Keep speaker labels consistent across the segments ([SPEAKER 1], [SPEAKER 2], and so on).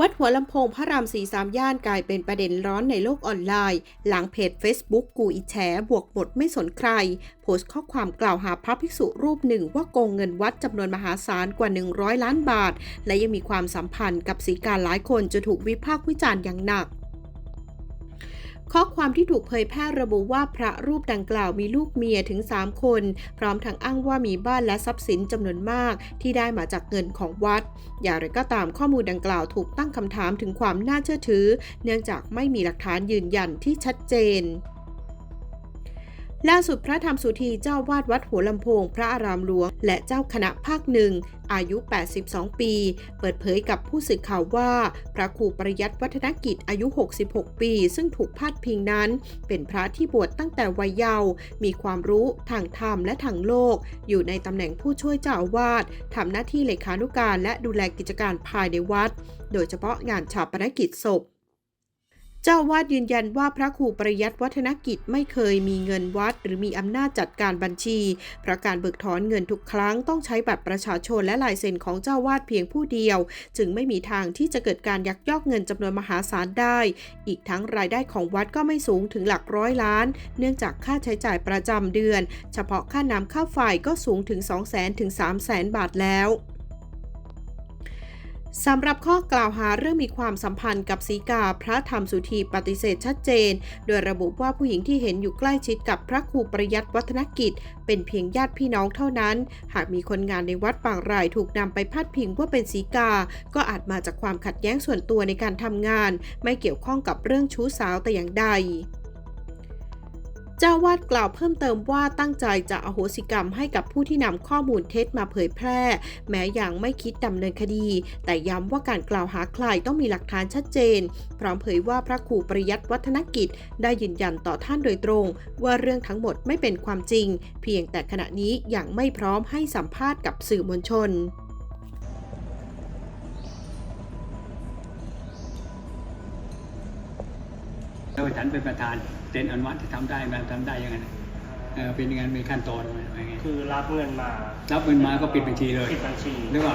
[SPEAKER 1] วัดหัวลำโพงพระรามสีสามย่านกลายเป็นประเด็นร้อนในโลกออนไลน์ หลังเพจ Facebook กูอิแฉบวกหมดไม่สนใคร โพสต์ข้อความกล่าวหาพระภิกษุรูปหนึ่งว่าโกงเงินวัดจำนวนมหาศาลกว่า 100 ล้านบาท และยังมีความสัมพันธ์กับสีการหลายคนจะถูกวิพากษ์วิจารณ์อย่างหนัก ข้อความที่ถูกเผยแพร่ระบุว่าพระรูปดังกล่าวมีลูกเมียถึง 3 คน พร้อมทั้งอ้างว่ามีบ้านและทรัพย์สินจำนวนมาก ที่ได้มาจากเงินของวัด อย่างไรก็ตามข้อมูลดังกล่าวถูกตั้งคำถามถึงความน่าเชื่อถือ เนื่องจากไม่มีหลักฐานยืนยันที่ชัดเจน ล่าสุดพระธรรมสุธีเจ้าวาดวัดหัวลำโพง พระอารามหลวง และเจ้าคณะภาคหนึ่งอายุ 82 ปี เปิดเผยกับผู้สื่อข่าวว่า พระครูปริยัติวัฒนกิจอายุ 66 ปี ซึ่งถูกพาดพิงนั้น เป็นพระที่บวชตั้งแต่วัยเยาว์มีความรู้ทางธรรมและทางโลก อยู่ในตำแหน่งผู้ช่วยเจ้าอาวาสทำหน้าที่เลขานุการและดูแลกิจการภายในวัด โดยเฉพาะงานชาปนกิจศพ เจ้าวาดยืนยันว่าพระครูปริยัติวัฒนกิจไม่เคยมีเงินวัด หรือมีอำนาจจัดการบัญชีเพราะการเบิกถอนเงินทุกครั้งต้องใช้บัตรประชาชนและลายเซ็นของเจ้าอาวาดเพียงผู้เดียว จึงไม่มีทางที่จะเกิดการยักยอกเงินจำนวนมหาศาลได้ อีกทั้งรายได้ของวัดก็ไม่สูงถึงหลักร้อยล้าน เนื่องจากค่าใช้จ่ายประจำเดือน เฉพาะค่าน้ำค่าไฟก็สูงถึง 2 0 0 0 0 0ถึง3 0 0 0 0 0 บาทแล้ว สำหรับข้อกล่าวหาเรื่องมีความสัมพันธ์กับสีกาพระธรรมสุธีปฏิเสธชัดเจน โดยระบุว่าผู้หญิงที่เห็นอยู่ใกล้ชิดกับพระครูปริยัติวัฒนกิจ เป็นเพียงญาติพี่น้องเท่านั้น หากมีคนงานในวัดบางรายถูกนำไปพาดพิงว่าเป็นสีกา ก็อาจมาจากความขัดแย้งส่วนตัวในการทำงาน ไม่เกี่ยวข้องกับเรื่องชู้สาวแต่อย่างใด จ้าวาดกล่าวเพิ่มเติมว่าตั้งใจจะอโหสิกรรมให้กับผู้ที่นำข้อมูลเท็จมาเผยแพร่ แม้ยังไม่คิดดำเนินคดี แต่ย้ำว่าการกล่าวหาใครต้องมีหลักฐานชัดเจน พร้อมเผยว่าพระครูปริยัติวัฒนกิจ ได้ยืนยันต่อท่านโดยตรง ว่าเรื่องทั้งหมดไม่เป็นความจริง เพียงแต่ขณะนี้ยังไม่พร้อมให้สัมภาษณ์กับสื่อมวลชน
[SPEAKER 2] แล้วฉันเป็นประธานเซ็นอนุมัติจะทำได้ไหมันทำได้ยังไงเออเป็นยังไงมีขั้นตอนอะไรไง
[SPEAKER 3] คือรับเงินมา
[SPEAKER 2] รับเงินมาก็ปิดบัญชีเลย
[SPEAKER 3] ปิดบัญชี
[SPEAKER 2] หรือว่า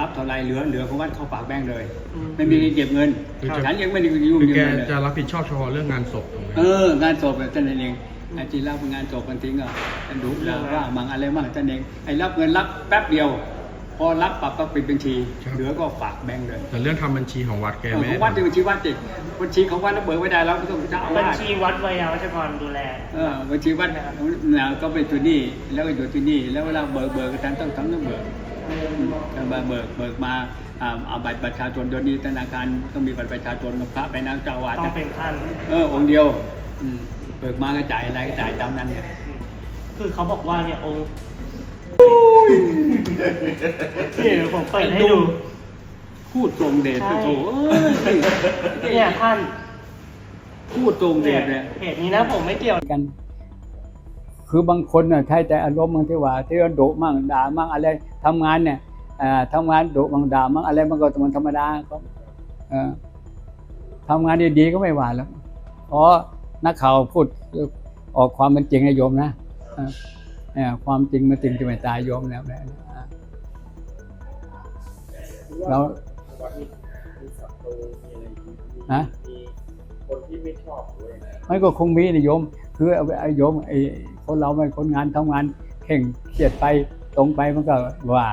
[SPEAKER 2] รับเท่าไรเหลือเหลือของวัดเข้าปากแบงค์เลย
[SPEAKER 3] อืม
[SPEAKER 2] ไม่มีเงินเก็บเงิน
[SPEAKER 4] คือจะ
[SPEAKER 2] ฉันยังไม่ได้ยุ่ง
[SPEAKER 4] คือ
[SPEAKER 2] ยัง
[SPEAKER 4] แก
[SPEAKER 2] ไงเลย
[SPEAKER 4] จะรับผิดชอบเฉพาะเรื่องงานศพถูกไหม
[SPEAKER 2] เอองานศพแบบท่านนเองไอ้ที่รับงานศพกันทิ้งอะดุเราว่ามังอะไรมั่งท่านเองไอ้รับเงินรับแป๊บเดียว พอรับปรับก็ปิดบัญชีเหลือก็ฝากแบงค์เลย
[SPEAKER 4] แต่เรื่องทำบัญชีของวัดแก
[SPEAKER 2] เออ
[SPEAKER 4] ไม่
[SPEAKER 2] ข
[SPEAKER 4] ได้
[SPEAKER 2] องวัดที่บัญชีวัดจิบัญชีของวัดแล้วเบิกไม่ได้เราก็ต้องเจ้าอา
[SPEAKER 3] บัญ
[SPEAKER 2] วาส
[SPEAKER 3] ชีวัดวิยาวัชกรดูแล
[SPEAKER 2] เออบัญชีวัดเนี่ยก็เป็นตัวนี้แล้วก็อยู่ที่นี่แล้วเวลาเบิกเบิกกันต้องทำต้องเบิกต้องเบิกเบิกเบิกมาอ่าเอาบัตรประชาชนเดี๋ยวนี้ธนาคารต้องมีบัตรประชาชนกับพระไปนางเจ้าอาวาส
[SPEAKER 3] ต้องเป็นท่าน
[SPEAKER 2] เออองค์เดียวอืมเบิกมาก็จ่ายอะไรก็จ่ายตามนั้นเนี่ย
[SPEAKER 3] คือเขาบอกว่าเนี่ยองค์ เดี๋ยวผมเปิดให้ดู
[SPEAKER 2] พูดตรงเดช
[SPEAKER 3] ใช่
[SPEAKER 2] โอ้โหเอ้ย
[SPEAKER 3] เนี่ยท่าน
[SPEAKER 2] พูดตรงเดชเนี่ย
[SPEAKER 3] เหตุนี้นะผมไม่เกี่ยว
[SPEAKER 2] กัน คือบางคนน่ะใช้แต่อารมณ์บางทีว่าที่ว่าดุมั่งด่ามั่งอะไรทำงานเนี่ยเอ่อทำงานดุมั่งด่ามั่งอะไรมันก็มันธรรมดาก็เอ่อทำงานดีๆก็ไม่ว่าแล้วเพราะนักข่าวพูดออกความเป็นจริงให้โยมนะเอ่อเอ่อ ความจริงมันจริงจะไม่ตายโยมแล้วนะอ่าแล้วฮะ
[SPEAKER 5] คนที่ไม่ชอบด้วยนะ
[SPEAKER 2] มันก็คงมีนะโยม คือเอาไอ้โยมไอ้คนเราไม่คนงานทำงานเข่งเครียดไปตรงไปมันก็ว่า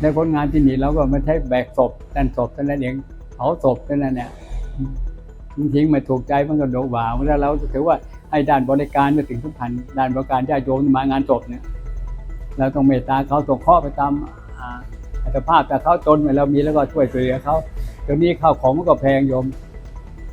[SPEAKER 2] ในคนงานที่นี่เราก็ไม่ใช่แบกศพแต่นศพเท่นั้นเองเผาศพเท่นั้นเนี่ยบางทีไม่ถูกใจมันก็โดนว่าแล้วเราถือว่า ให้ด้านบริการเป็นสิ่งสำคัญด้านบริการญาติโยมมางานศพเนี่ยเราต้องเมตตาเขาส่งข้อไปตามอ่าอัตภาพแต่เขาจนเรามีแล้วก็ช่วยเหลือเขาเดี๋ยวนี้ข้าวของมันก็แพงโยม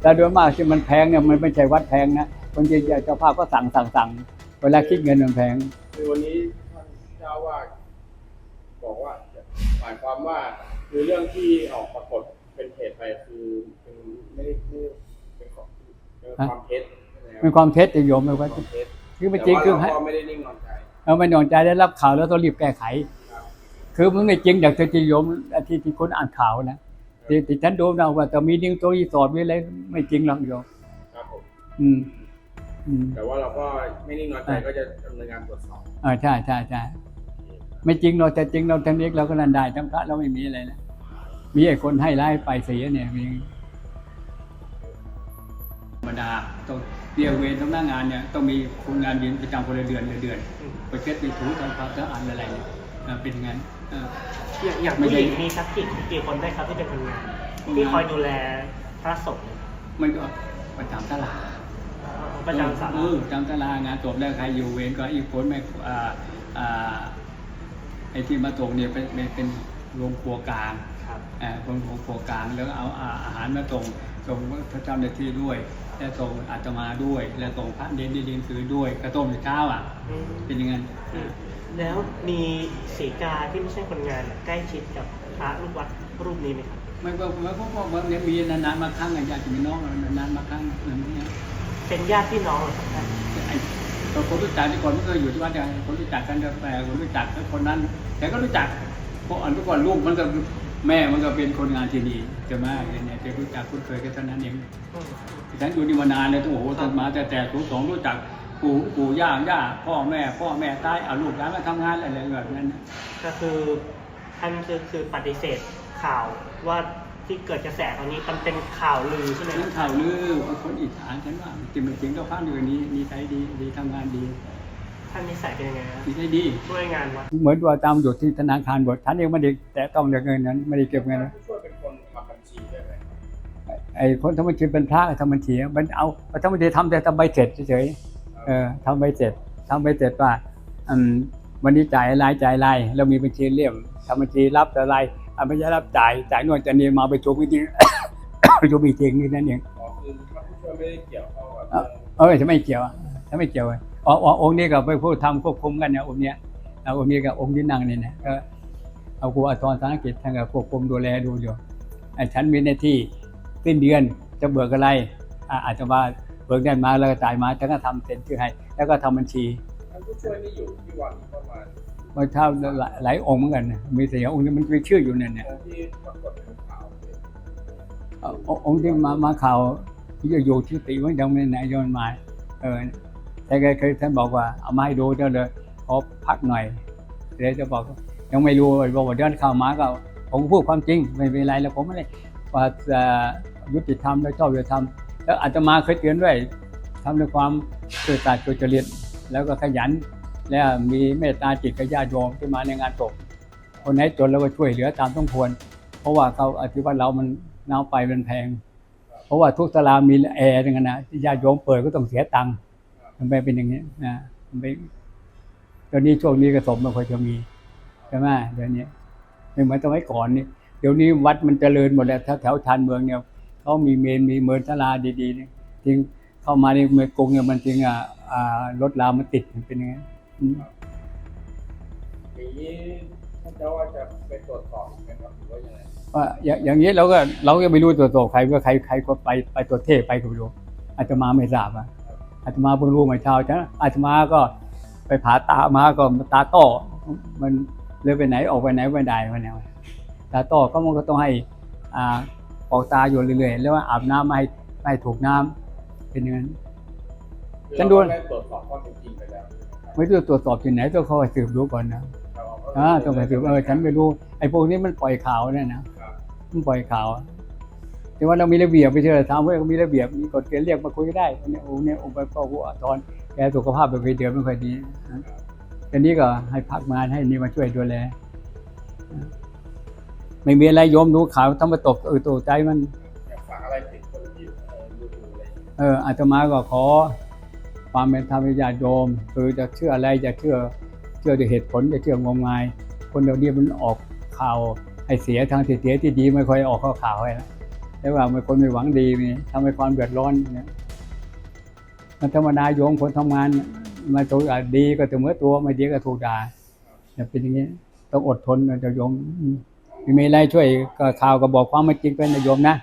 [SPEAKER 2] แต่โดยมากที่มันแพงเนี่ยมันไม่ใช่วัดแพงนะบางทีเจ้าภาพก็สั่งสั่งสั่งเวลาคิดเงินมันแพง
[SPEAKER 5] คือวันนี้ท่านเจ้าว่าบอกว่าหมายความว่าคือเรื่องที่ออกปรากฏเป็นเหตุไปคือเป็นไม่ได้คือเป็นของเป็นความเท็จใช่ไหม
[SPEAKER 2] เป็นความเท็จจะโยมไม่ว่า
[SPEAKER 5] ความเท็จ
[SPEAKER 2] คือเป็นจริงคือ
[SPEAKER 5] แต่
[SPEAKER 2] ให้
[SPEAKER 5] ว่าเราก็ไม่ได้นิ่งนอนใจ
[SPEAKER 2] เราไม่นอนใจได้รับข่าวแล้วต้องรีบแก้ไข
[SPEAKER 5] ครับ
[SPEAKER 2] คือมันไม่จริงแต่คือจริงโยมที่ที่คนอ่านข่าวนะที่ที่ฉันดูนะว่าจะมีดิ้งตัวรีสอร์ทมีอะไรไม่จริงหรอกโยม
[SPEAKER 5] ครับผม
[SPEAKER 2] อืมอืม
[SPEAKER 5] แต่ว่าเราก็ไม่นิ่งนอนใจก็จะดำเนินการตรวจสอบ
[SPEAKER 2] อ่าใช่ใช่ใช่ไม่จริงเราแต่จริงเราทั้งนี้เราก็นันได้ทั้งพระเราไม่มีอะไรนะมีไอ้คนให้ร้ายไปเสียเนี่ยมี ธรรมดาต้องเรียกเวรต้องหน้างานเนี่ยต้องมีคนงานเวียนประจำคนละเดือนละเดือนไปเช็ดไปถูทำความสะอาดอะไรเนี่ยอ่าเป็นงั้นอ่า
[SPEAKER 3] อย่างอย่าง
[SPEAKER 2] ไม่
[SPEAKER 3] ผู้
[SPEAKER 2] ใช่
[SPEAKER 3] หญิงมีสักกี่กี่คนได้ครับที่เป็นคนงานที่คอยดูแลพระสงฆ์
[SPEAKER 2] มันก็ประจำตลาด
[SPEAKER 3] ประจำศาล
[SPEAKER 2] เออประจำตลาดงานศพแล้วใครอยู่เวรก็อีกคนไม่อ่าอ่าไอ้ที่มาส่งเนี่ยเป็นเป็นเป็น โรงครัวกลาง
[SPEAKER 3] ครับ
[SPEAKER 2] อ่าคนโรงครัวกลางแล้วก็เอาอาอาหารมาส่งส่งพระเจ้าในที่ด้วย และส่งอาตมาด้วย และส่งพระเด่นที่เรียนสือด้วยกระต้มเช้าอะ
[SPEAKER 3] อืม
[SPEAKER 2] เป็นอย่างนั้น
[SPEAKER 3] อืมแล้วมีสีกาที่ไม่ใช่คนงานใกล้ชิดกับพระลูกวัดรูปนี้ไหมครับ
[SPEAKER 2] ไม่ก็ไม่ก็ก็มันเนี่ยมีนานๆมาครั้งอะญาติพี่น้องนานๆมาครั้งอะไรอย่างเงี้ย
[SPEAKER 3] เป็นญาติพี่น้องเหรอครับท่าน
[SPEAKER 2] ไอ้คนรู้จักที่คนไม่เคยอยู่ที่วัดเนี่ยคนรู้จักกันแต่คนรู้จักคนนั้นแต่ก็รู้จัก เพราะอันทุกคนลูกมันก็แม่มันก็เป็นคนงานที่ดีจะมาเนี่ยจะรู้จักคุ้นเคยกันเท่านั้นเอง
[SPEAKER 3] อืม
[SPEAKER 2] ฉันอยู่นี่มานานเลยโอ้โหตั้งมาแต่แต่สูงสองรู้จักปู่ปู่ย่าย่าพ่อแม่ พ่อแม่ตายเอาลูกหลานมาทำงานอะไรแบบนั้นนะ
[SPEAKER 3] ก็คือท่านคือคือปฏิเสธข่าวว่าที่เกิดกระแสตอนนี้มันเป็นข่าวลือใช่ไหมค
[SPEAKER 2] นั่
[SPEAKER 3] รั
[SPEAKER 2] น
[SPEAKER 3] บ
[SPEAKER 2] ข่าวลือคนอิจฉาฉันว่าจริงไม่จริงก็พันอยู่นี้มีใจดีดีทำงานดี
[SPEAKER 3] ท่านนิสัยเป็นยังไงครับ
[SPEAKER 2] มีใจดี
[SPEAKER 3] ช่วยงานวัด
[SPEAKER 2] เหมือนว่าตามอยู่ที่ธนาคารบทฉันเองไม่ได้แต่ต้องเงินนั้นไม่ได้เก็บเงินนะ
[SPEAKER 5] ผู้ช่วยเป็นคนทำบัญชีด้วยไหม
[SPEAKER 2] ไอ้คนทำบัญชีเป็นพระทำบัญชีมันเอาทำบัญชีทำแต่ทำใบเสร็จเฉยๆเออทำใบเสร็จทำใบเสร็จว่าอืมวันนี้จ่ายรายจ่ายรายเรามีบัญชีเลี่ยมทำบัญชีรับแต่รายอะไม่ใช่รับจ่ายจ่ายนวดจะนี่มาไปชมอีกทีไปชมอีกทีนี่นั่นเอง
[SPEAKER 5] อ๋อคือพระผู้ช่วยไม่ได้เกี่ยวข้องกับ
[SPEAKER 2] เอ่
[SPEAKER 5] เรื่
[SPEAKER 2] อ
[SPEAKER 5] อง
[SPEAKER 2] เออจะไม่เกี่ยวอะจะไม่เกี่ยว อะอ๋ออ๋อองค์นี้ก็ไปพูดทำควบคุมกันเนี่ยองค์เนี้ยแล้วองค์นี้กับองค์ที่นั่งนี่เนี่ยก็เอาครูอัตอนสังกิจท่านก็ควบคุมดูแลดูอยู่ไอ้ฉันมีหน้าที่สิ้นเดือนจะเบิกอะไรอะอาจจะมาเบิกได้มาแล้วก็จ่ายมาฉันก็ทำเซ็นชื่อให้ แล้วก็ทำบัญชี
[SPEAKER 5] ท่านผู้ช่วยนี่อยู่ที่วัดนี้ประมาณ
[SPEAKER 2] เมื่อเช้าหลายหลายองค์เหมือนกันนะมีแต่องค์นี้มันมีชื่ออยู่เนี่ยเนี่ย
[SPEAKER 5] องค์ที่ปรากฏเป็นข่าวเนี่ย
[SPEAKER 2] เอ่อองค์ที่มามาข่าวที่จะอยู่ที่ติว่ายังไม่ไหนยอนมาเออ แต่กเคยท่านบอกว่าเอามาให้ดูเดี๋ยวเลยขอพักหน่อยเดี๋ยวจะบอกยังไม่รู้บอกว่าเดินเข้ามาก็ผมพูดความจริงไม่เป็นไรแล้วผมไม่ได้ว่าจะยุติธรรมและชอบยุติธรรมแล้วอาจจะมาเคยเตือนด้วยทำด้วยความซื่อสัตย์สุจริตแล้วก็ขยัน แล้วมีเมตตาจิตกับญาติโยมที่มาในงานศพคนไหนจนเราก็ช่วยเหลือตามต้องควร เพราะว่าเขาอธิว่าเรามันน้าไฟมันแพง เพราะว่าทุกตารามีแอร์อย่างนั้นนะญาติโยมเปิดก็ต้องเสียตังค์ มันไปเป็นอย่างนี้นะมันไปตอนนี้ช่วงนี้กระสมไม่ค่อยจะมีใช่ไหมเดี๋ยวนี้ไม่เหมือนสมัยก่อนนี่เดี๋ยวนี้วัดมันเจริญหมดแล้วแถวแถวชานเมืองเนี่ยเขามีเมนมีเมินศาลาดีๆนี่จริงเข้ามาในเมืองกรุงเนี่ยมันจริงอะอ่ารถรามมันติดมันเป็นอย่างนี้อืม
[SPEAKER 5] อย่างนี้ท่านเจ้าว่าจะไปตรวจสอบไหมครับหรือว่ายังไง
[SPEAKER 2] ว่าอย่างอย่างนี้เราก็เราก็ไม่รู้ตัวตัวใครว่าใครใครก็ไปไปตัวเทพไปก็ไม่รู้อาตมาไม่ทราบอะ อาตมาเพิ่งรู้เมื่อเช้าจ้ะอาตมาก็ไปผ่าตามาก็ตาต้อมันเลยไปไหนออกไปไหนไม่ได้มาเนี่ยตาต้อก็มันก็ต้องให้อ่าออกตาอยู่เรื่อยๆแล้วว่าอาบน้ำไม่ให้ไม่ให้ถูกน้ำเป็นอย่างนั้น
[SPEAKER 5] คือ
[SPEAKER 2] ฉันดู
[SPEAKER 5] เราก็ได้ตรวจสอบข้อเท็จจริงไปแล้วใช่ไหมครับ
[SPEAKER 2] ไม่รู้ตรวจสอบที่ไหนต้องเข้าไปสืบดูก่อนนะ
[SPEAKER 5] เราก็
[SPEAKER 2] อ่าต้องไปสืบเออฉันไม่รู้ไอ้พวกนี้มันปล่อยข่าวเนี่ยนะ
[SPEAKER 5] ครับ
[SPEAKER 2] มันปล่อยข่าวอะ แต่ว่าเรามีระเบียบไปเถอะถามว่ามีระเบียบมีกฎเกณฑ์เรียกมาคุยก็ได้เนี่ยโอ้เนี่ยองค์ประกอบหัวตอนแกสุขภาพแบบเดือนไม่ค่อยดีนะทีนี้ก็ให้พักงานให้นี่มาช่วยดูแลนะไม่มีอะไรโยมดูข่าวทำมาตกเออตกใจมัน
[SPEAKER 5] อยากฝากอะไรถึงคนที่เอ่อดูดูอะไรอย่างเงี้ย
[SPEAKER 2] เอออาตมาก็ขอความเป็นธรรมญาติโยมคือจะเชื่ออะไรจะเชื่อเชื่อด้วยเหตุผลจะเชื่องมงาย คนเดี๋ยวนี้มันออกข่าวให้เสียทางที่เสียที่ดีไม่ค่อยออกข้อข่าวให้นะ แต่ว่ามันคนไม่หวังดีนี่ทำให้ความเดือดร้อนเนี่ยมันธรรมดาโยมคนทำงานมาถูกดีก็ถึงเมื่อตัวไม่ดีก็ถูกด่าจะเป็นอย่างนี้ต้องอดทนนะจะโยมมไม่มีอะไรช่วยก็ข่าวก็บอกความไม่จริงเป็นนะโยมนะ